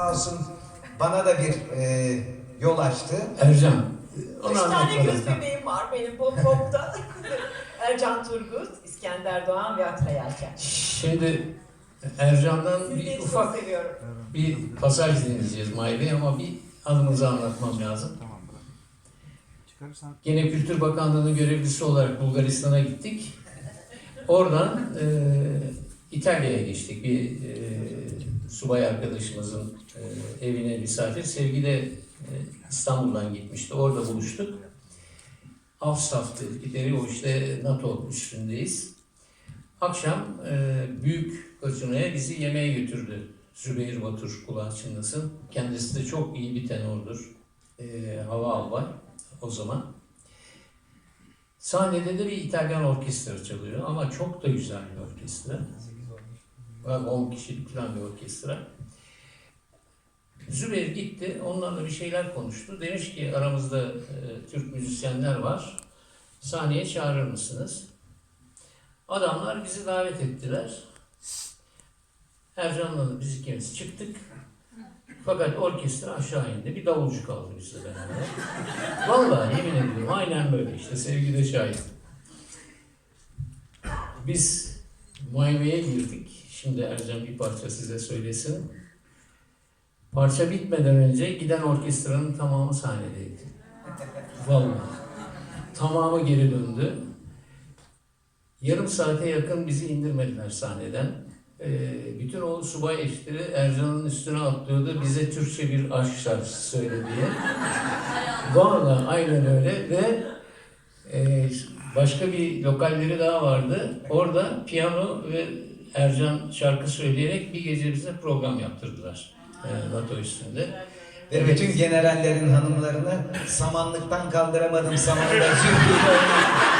sağ olsun bana da bir e, yol açtı. Ercan. Onu Üç tane göz bebeğim var benim pop popta. Ercan Turgut, İskender Doğan ve Atray Erken. Şimdi Ercan'dan bir Sizleri çok ufak seviyorum. bir pasaj dinleyeceğiz Mahir Bey ama bir anımızı anlatmam lazım. Tamam. Çıkarırsan Gene Kültür Bakanlığı'nın görevlisi olarak Bulgaristan'a gittik. Oradan e, İtalya'ya geçtik. Bir e, subay arkadaşımızın e, evine misafir. Sevgi de e, İstanbul'dan gitmişti. Orada buluştuk. Avstaf dedikleri o işte NATO üstündeyiz. Akşam e, büyük fırtınaya bizi yemeğe götürdü. Zübeyir Batur kulağı çınlasın. Kendisi de çok iyi bir tenordur. E, hava albay o zaman. Sahnede de bir İtalyan orkestra çalıyor ama çok da güzel bir orkestra. Bak 10 kişilik falan bir orkestra. Zübeyir gitti, onlarla bir şeyler konuştu. Demiş ki aramızda e, Türk müzisyenler var. Sahneye çağırır mısınız? Adamlar bizi davet ettiler. Ercan'la da biz ikimiz çıktık. Fakat orkestra aşağı indi. Bir davulcu kaldı bizle beraber. Vallahi yemin ediyorum aynen böyle işte sevgi de şahit. Biz muayeneye girdik. Şimdi Ercan bir parça size söylesin. Parça bitmeden önce giden orkestranın tamamı sahnedeydi. Vallahi. Tamamı geri döndü. Yarım saate yakın bizi indirmediler sahneden. Ee, bütün o subay eşleri Ercan'ın üstüne atlıyordu. Bize Türkçe bir aşk şarkısı söyle diye. Vallahi aynen öyle ve e, başka bir lokalleri daha vardı. Orada piyano ve Ercan şarkı söyleyerek bir gece bize program yaptırdılar. E, NATO üstünde. Ve bütün generallerin hanımlarını samanlıktan kaldıramadım zülfü